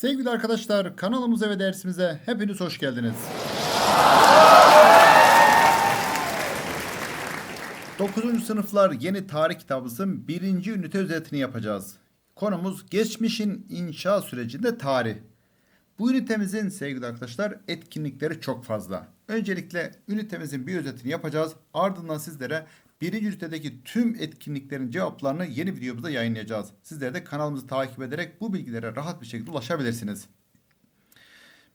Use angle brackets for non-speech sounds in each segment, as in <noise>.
Sevgili arkadaşlar kanalımıza ve dersimize hepiniz hoş geldiniz. 9. sınıflar yeni tarih kitabımızın birinci ünite özetini yapacağız. Konumuz geçmişin inşa sürecinde tarih. Bu ünitemizin sevgili arkadaşlar etkinlikleri çok fazla. Öncelikle ünitemizin bir özetini yapacağız. Ardından sizlere birinci ünitedeki tüm etkinliklerin cevaplarını yeni videomuzda yayınlayacağız. Sizler de kanalımızı takip ederek bu bilgilere rahat bir şekilde ulaşabilirsiniz.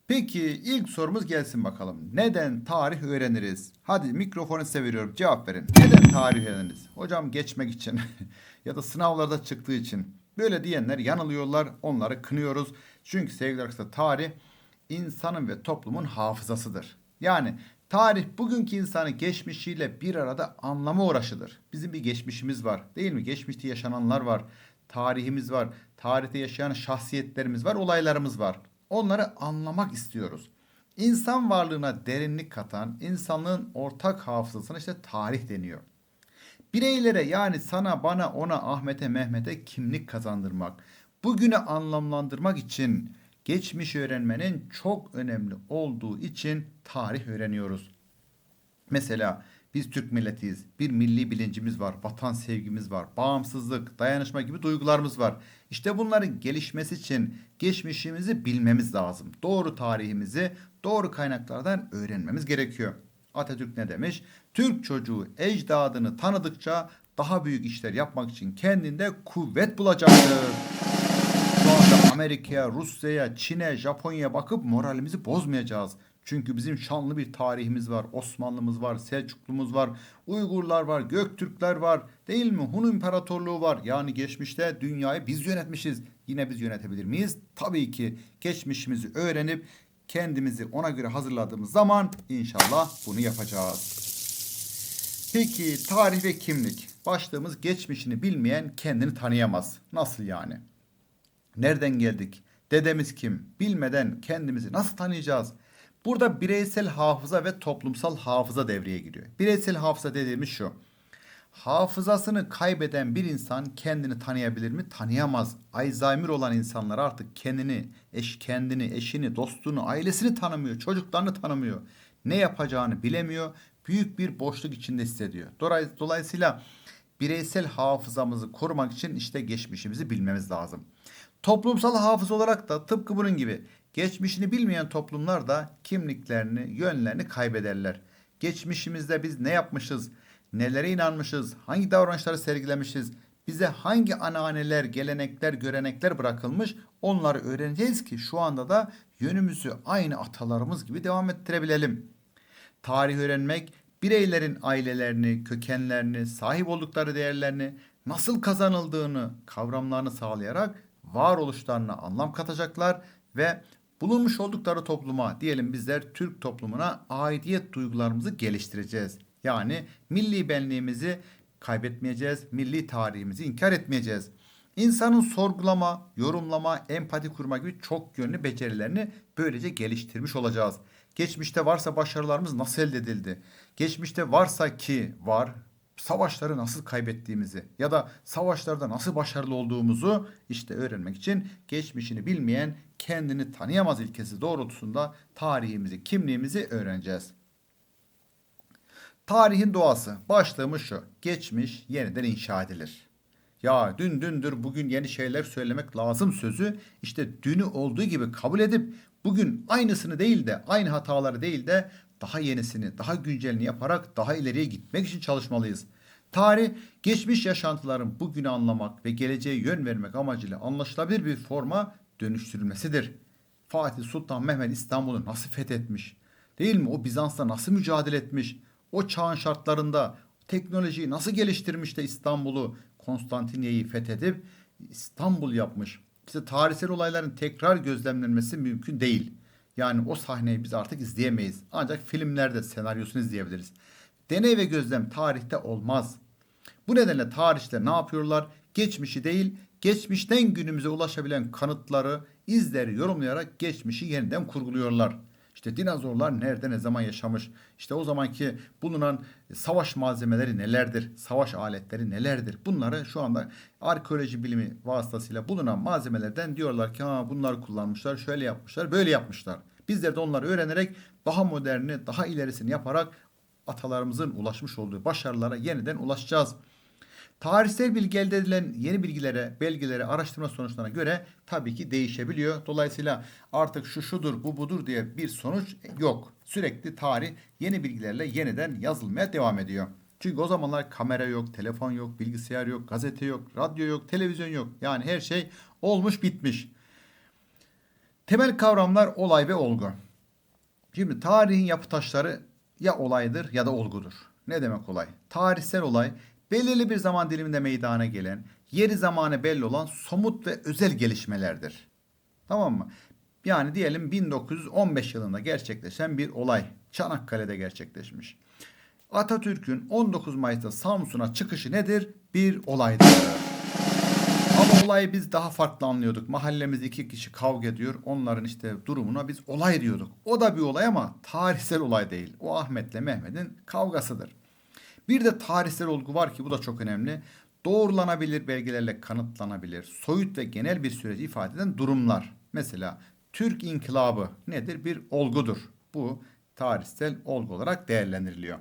Peki ilk sorumuz gelsin bakalım. Neden tarih öğreniriz? Hadi mikrofonu size. Cevap verin. Neden tarih öğreniriz? Hocam geçmek için <laughs> ya da sınavlarda çıktığı için. Böyle diyenler yanılıyorlar. Onları kınıyoruz. Çünkü sevgili arkadaşlar tarih insanın ve toplumun hafızasıdır. Yani tarih bugünkü insanı geçmişiyle bir arada anlama uğraşıdır. Bizim bir geçmişimiz var değil mi? Geçmişte yaşananlar var. Tarihimiz var. Tarihte yaşayan şahsiyetlerimiz var. Olaylarımız var. Onları anlamak istiyoruz. İnsan varlığına derinlik katan insanlığın ortak hafızasına işte tarih deniyor. Bireylere yani sana, bana, ona, Ahmet'e, Mehmet'e kimlik kazandırmak, bugünü anlamlandırmak için geçmiş öğrenmenin çok önemli olduğu için tarih öğreniyoruz. Mesela biz Türk milletiyiz. Bir milli bilincimiz var, vatan sevgimiz var, bağımsızlık, dayanışma gibi duygularımız var. İşte bunların gelişmesi için geçmişimizi bilmemiz lazım. Doğru tarihimizi doğru kaynaklardan öğrenmemiz gerekiyor. Atatürk ne demiş? Türk çocuğu ecdadını tanıdıkça daha büyük işler yapmak için kendinde kuvvet bulacaktır. Şu anda Amerika'ya, Rusya'ya, Çin'e, Japonya'ya bakıp moralimizi bozmayacağız. Çünkü bizim şanlı bir tarihimiz var. Osmanlımız var, Selçuklumuz var, Uygurlar var, Göktürkler var. Değil mi? Hun İmparatorluğu var. Yani geçmişte dünyayı biz yönetmişiz. Yine biz yönetebilir miyiz? Tabii ki geçmişimizi öğrenip kendimizi ona göre hazırladığımız zaman inşallah bunu yapacağız. Peki tarih ve kimlik. Başlığımız geçmişini bilmeyen kendini tanıyamaz. Nasıl yani? Nereden geldik? Dedemiz kim? Bilmeden kendimizi nasıl tanıyacağız? Burada bireysel hafıza ve toplumsal hafıza devreye giriyor. Bireysel hafıza dediğimiz şu. Hafızasını kaybeden bir insan kendini tanıyabilir mi? Tanıyamaz. Alzheimer olan insanlar artık kendini, eş kendini, eşini, dostunu, ailesini tanımıyor, çocuklarını tanımıyor. Ne yapacağını bilemiyor. Büyük bir boşluk içinde hissediyor. Dolay- Dolayısıyla bireysel hafızamızı korumak için işte geçmişimizi bilmemiz lazım. Toplumsal hafıza olarak da tıpkı bunun gibi geçmişini bilmeyen toplumlar da kimliklerini, yönlerini kaybederler. Geçmişimizde biz ne yapmışız, nelere inanmışız, hangi davranışları sergilemişiz, bize hangi ananeler, gelenekler, görenekler bırakılmış onları öğreneceğiz ki şu anda da yönümüzü aynı atalarımız gibi devam ettirebilelim. Tarih öğrenmek bireylerin ailelerini, kökenlerini, sahip oldukları değerlerini, nasıl kazanıldığını, kavramlarını sağlayarak varoluşlarına anlam katacaklar ve bulunmuş oldukları topluma, diyelim bizler Türk toplumuna aidiyet duygularımızı geliştireceğiz. Yani milli benliğimizi kaybetmeyeceğiz, milli tarihimizi inkar etmeyeceğiz. İnsanın sorgulama, yorumlama, empati kurma gibi çok yönlü becerilerini böylece geliştirmiş olacağız. Geçmişte varsa başarılarımız nasıl elde edildi? Geçmişte varsa ki var savaşları nasıl kaybettiğimizi ya da savaşlarda nasıl başarılı olduğumuzu işte öğrenmek için geçmişini bilmeyen kendini tanıyamaz ilkesi doğrultusunda tarihimizi, kimliğimizi öğreneceğiz. Tarihin doğası. Başlığımız şu. Geçmiş yeniden inşa edilir. Ya dün dündür bugün yeni şeyler söylemek lazım sözü işte dünü olduğu gibi kabul edip bugün aynısını değil de aynı hataları değil de daha yenisini, daha güncelini yaparak daha ileriye gitmek için çalışmalıyız. Tarih, geçmiş yaşantıların bugünü anlamak ve geleceğe yön vermek amacıyla anlaşılabilir bir forma dönüştürülmesidir. Fatih Sultan Mehmet İstanbul'u nasıl fethetmiş? Değil mi? O Bizans'la nasıl mücadele etmiş? O çağın şartlarında teknolojiyi nasıl geliştirmiş de İstanbul'u Konstantinye'yi fethedip İstanbul yapmış. İşte tarihsel olayların tekrar gözlemlenmesi mümkün değil. Yani o sahneyi biz artık izleyemeyiz. Ancak filmlerde senaryosunu izleyebiliriz. Deney ve gözlem tarihte olmaz. Bu nedenle tarihçiler ne yapıyorlar? Geçmişi değil, geçmişten günümüze ulaşabilen kanıtları, izleri yorumlayarak geçmişi yeniden kurguluyorlar. İşte dinozorlar nerede ne zaman yaşamış? İşte o zamanki bulunan savaş malzemeleri nelerdir? Savaş aletleri nelerdir? Bunları şu anda arkeoloji bilimi vasıtasıyla bulunan malzemelerden diyorlar ki ha bunlar kullanmışlar, şöyle yapmışlar, böyle yapmışlar. Bizler de onları öğrenerek daha moderni, daha ilerisini yaparak atalarımızın ulaşmış olduğu başarılara yeniden ulaşacağız. Tarihsel bilgi elde edilen yeni bilgilere, belgelere, araştırma sonuçlarına göre tabii ki değişebiliyor. Dolayısıyla artık şu şudur, bu budur diye bir sonuç yok. Sürekli tarih yeni bilgilerle yeniden yazılmaya devam ediyor. Çünkü o zamanlar kamera yok, telefon yok, bilgisayar yok, gazete yok, radyo yok, televizyon yok. Yani her şey olmuş bitmiş. Temel kavramlar olay ve olgu. Şimdi tarihin yapı taşları ya olaydır ya da olgudur. Ne demek olay? Tarihsel olay belirli bir zaman diliminde meydana gelen, yeri zamanı belli olan somut ve özel gelişmelerdir. Tamam mı? Yani diyelim 1915 yılında gerçekleşen bir olay. Çanakkale'de gerçekleşmiş. Atatürk'ün 19 Mayıs'ta Samsun'a çıkışı nedir? Bir olaydır. Ama olayı biz daha farklı anlıyorduk. Mahallemizde iki kişi kavga ediyor. Onların işte durumuna biz olay diyorduk. O da bir olay ama tarihsel olay değil. O Ahmet'le Mehmet'in kavgasıdır. Bir de tarihsel olgu var ki bu da çok önemli. Doğrulanabilir belgelerle kanıtlanabilir. Soyut ve genel bir süreci ifade eden durumlar. Mesela Türk İnkılabı nedir? Bir olgudur. Bu tarihsel olgu olarak değerlendiriliyor.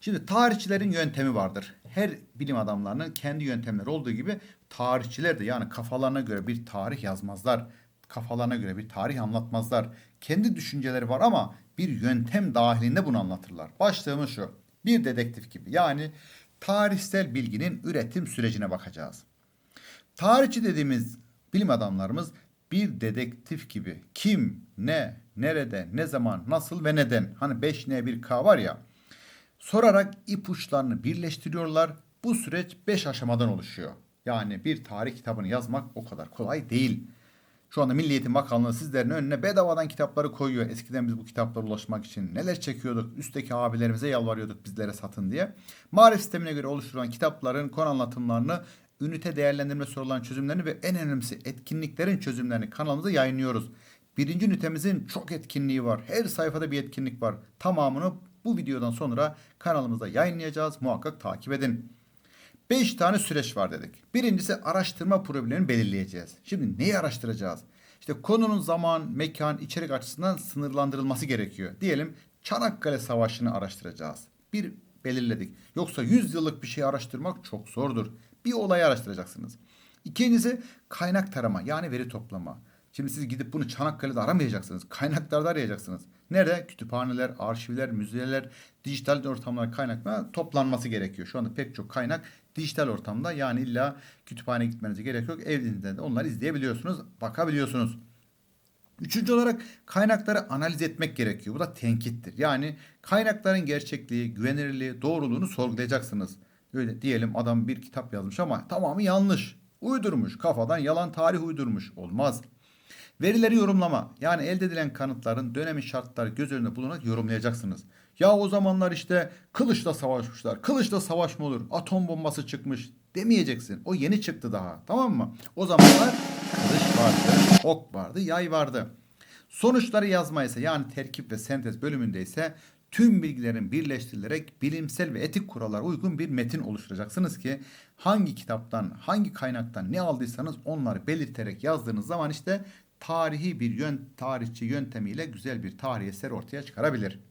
Şimdi tarihçilerin yöntemi vardır. Her bilim adamlarının kendi yöntemleri olduğu gibi tarihçiler de yani kafalarına göre bir tarih yazmazlar. Kafalarına göre bir tarih anlatmazlar. Kendi düşünceleri var ama bir yöntem dahilinde bunu anlatırlar. Başlığımız şu. Bir dedektif gibi yani tarihsel bilginin üretim sürecine bakacağız. Tarihçi dediğimiz bilim adamlarımız bir dedektif gibi kim, ne, nerede, ne zaman, nasıl ve neden hani 5N 1K var ya sorarak ipuçlarını birleştiriyorlar. Bu süreç 5 aşamadan oluşuyor. Yani bir tarih kitabını yazmak o kadar kolay değil. Şu anda Milli Eğitim Bakanlığı sizlerin önüne bedavadan kitapları koyuyor. Eskiden biz bu kitaplara ulaşmak için neler çekiyorduk. Üstteki abilerimize yalvarıyorduk bizlere satın diye. Marif sistemine göre oluşturulan kitapların konu anlatımlarını, ünite değerlendirme sorulan çözümlerini ve en önemlisi etkinliklerin çözümlerini kanalımıza yayınlıyoruz. Birinci ünitemizin çok etkinliği var. Her sayfada bir etkinlik var. Tamamını bu videodan sonra kanalımızda yayınlayacağız. Muhakkak takip edin. 5 tane süreç var dedik. Birincisi araştırma problemini belirleyeceğiz. Şimdi neyi araştıracağız? İşte konunun zaman, mekan, içerik açısından sınırlandırılması gerekiyor. Diyelim Çanakkale Savaşı'nı araştıracağız. Bir belirledik. Yoksa 100 yıllık bir şey araştırmak çok zordur. Bir olayı araştıracaksınız. İkincisi kaynak tarama yani veri toplama. Şimdi siz gidip bunu Çanakkale'de aramayacaksınız. Kaynaklarda arayacaksınız. Nerede? Kütüphaneler, arşivler, müzeler, dijital ortamlar kaynakla toplanması gerekiyor. Şu anda pek çok kaynak dijital ortamda. Yani illa kütüphaneye gitmenize gerek yok. Evinizde de onları izleyebiliyorsunuz, bakabiliyorsunuz. Üçüncü olarak kaynakları analiz etmek gerekiyor. Bu da tenkittir. Yani kaynakların gerçekliği, güvenilirliği, doğruluğunu sorgulayacaksınız. Öyle diyelim adam bir kitap yazmış ama tamamı yanlış. Uydurmuş, kafadan yalan tarih uydurmuş. Olmaz. Verileri yorumlama. Yani elde edilen kanıtların dönemin şartları göz önünde bulunarak yorumlayacaksınız. Ya o zamanlar işte kılıçla savaşmışlar. Kılıçla savaş mı olur? Atom bombası çıkmış demeyeceksin. O yeni çıktı daha. Tamam mı? O zamanlar kılıç vardı, ok vardı, yay vardı. Sonuçları yazma ise yani terkip ve sentez bölümünde ise tüm bilgilerin birleştirilerek bilimsel ve etik kurallara uygun bir metin oluşturacaksınız ki hangi kitaptan, hangi kaynaktan ne aldıysanız onları belirterek yazdığınız zaman işte tarihi bir yön, tarihçi yöntemiyle güzel bir tarih eseri ortaya çıkarabilir.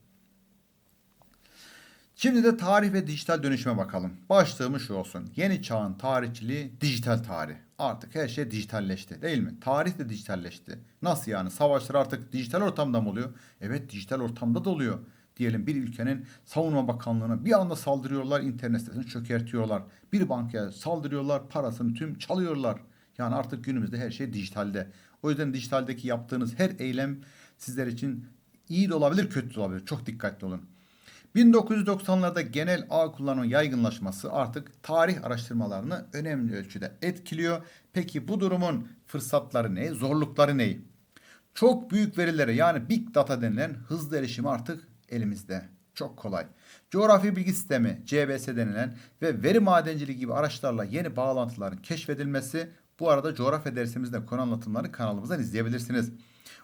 Şimdi de tarih ve dijital dönüşüme bakalım. Başlığımız şu olsun. Yeni çağın tarihçiliği dijital tarih. Artık her şey dijitalleşti değil mi? Tarih de dijitalleşti. Nasıl yani? Savaşlar artık dijital ortamda mı oluyor? Evet dijital ortamda da oluyor. Diyelim bir ülkenin savunma bakanlığına bir anda saldırıyorlar, internet sitesini çökertiyorlar. Bir bankaya saldırıyorlar, parasını tüm çalıyorlar. Yani artık günümüzde her şey dijitalde. O yüzden dijitaldeki yaptığınız her eylem sizler için iyi de olabilir, kötü de olabilir. Çok dikkatli olun. 1990'larda genel ağ kullanımı yaygınlaşması artık tarih araştırmalarını önemli ölçüde etkiliyor. Peki bu durumun fırsatları ne, zorlukları ne? Çok büyük verilere yani big data denilen hızlı erişim artık elimizde. Çok kolay. Coğrafi bilgi sistemi CBS denilen ve veri madenciliği gibi araçlarla yeni bağlantıların keşfedilmesi Bu arada coğrafya dersimizde konu anlatımları kanalımızdan izleyebilirsiniz.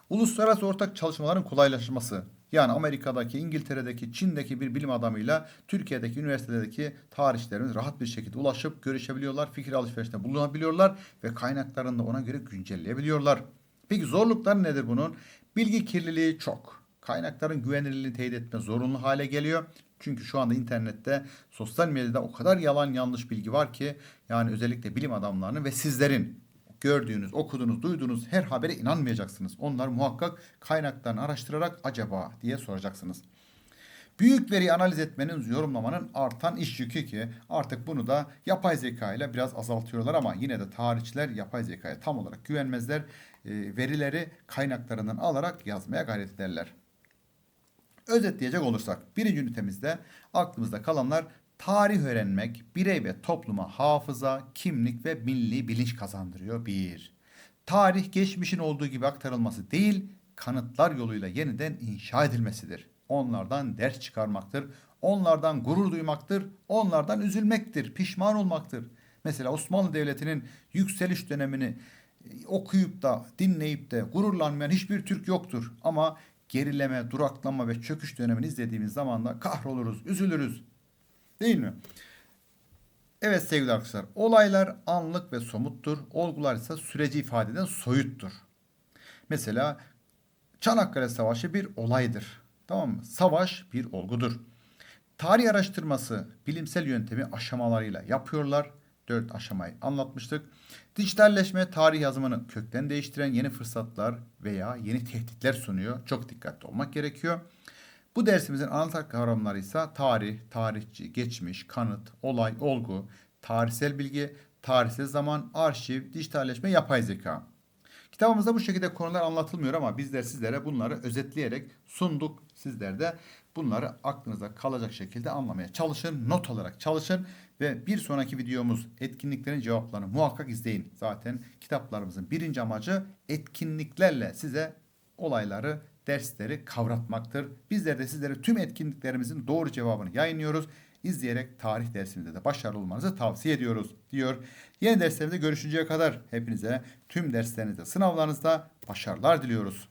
Uluslararası ortak çalışmaların kolaylaşması. Yani Amerika'daki, İngiltere'deki, Çin'deki bir bilim adamıyla Türkiye'deki üniversitelerdeki tarihçilerimiz rahat bir şekilde ulaşıp görüşebiliyorlar, fikir alışverişinde bulunabiliyorlar ve kaynaklarını da ona göre güncelleyebiliyorlar. Peki zorluklar nedir bunun? Bilgi kirliliği çok. Kaynakların güvenilirliğini teyit etme zorunlu hale geliyor. Çünkü şu anda internette, sosyal medyada o kadar yalan yanlış bilgi var ki yani özellikle bilim adamlarının ve sizlerin gördüğünüz, okuduğunuz, duyduğunuz her habere inanmayacaksınız. Onlar muhakkak kaynaklarını araştırarak acaba diye soracaksınız. Büyük veri analiz etmenin, yorumlamanın artan iş yükü ki artık bunu da yapay zeka ile biraz azaltıyorlar ama yine de tarihçiler yapay zekaya tam olarak güvenmezler. E, verileri kaynaklarından alarak yazmaya gayret ederler. Özetleyecek olursak birinci ünitemizde aklımızda kalanlar tarih öğrenmek birey ve topluma hafıza, kimlik ve milli bilinç kazandırıyor. Bir. Tarih geçmişin olduğu gibi aktarılması değil, kanıtlar yoluyla yeniden inşa edilmesidir. Onlardan ders çıkarmaktır, onlardan gurur duymaktır, onlardan üzülmektir, pişman olmaktır. Mesela Osmanlı Devleti'nin yükseliş dönemini e, okuyup da dinleyip de gururlanmayan hiçbir Türk yoktur. Ama gerileme, duraklama ve çöküş dönemini izlediğimiz zaman da kahroluruz, üzülürüz. Değil mi? Evet sevgili arkadaşlar, olaylar anlık ve somuttur. Olgular ise süreci ifade eden soyuttur. Mesela Çanakkale Savaşı bir olaydır. Tamam mı? Savaş bir olgudur. Tarih araştırması bilimsel yöntemi aşamalarıyla yapıyorlar. Dört aşamayı anlatmıştık. Dijitalleşme tarih yazımını kökten değiştiren yeni fırsatlar veya yeni tehditler sunuyor. Çok dikkatli olmak gerekiyor. Bu dersimizin anahtar kavramları ise tarih, tarihçi, geçmiş, kanıt, olay, olgu, tarihsel bilgi, tarihsel zaman, arşiv, dijitalleşme, yapay zeka. Kitabımızda bu şekilde konular anlatılmıyor ama bizler sizlere bunları özetleyerek sunduk. Sizler de bunları aklınıza kalacak şekilde anlamaya çalışın, not olarak çalışın ve bir sonraki videomuz etkinliklerin cevaplarını muhakkak izleyin. Zaten kitaplarımızın birinci amacı etkinliklerle size olayları, dersleri kavratmaktır. Bizler de sizlere tüm etkinliklerimizin doğru cevabını yayınlıyoruz. İzleyerek tarih dersimizde de başarılı olmanızı tavsiye ediyoruz diyor. Yeni derslerimizde görüşünceye kadar hepinize tüm derslerinizde, sınavlarınızda başarılar diliyoruz.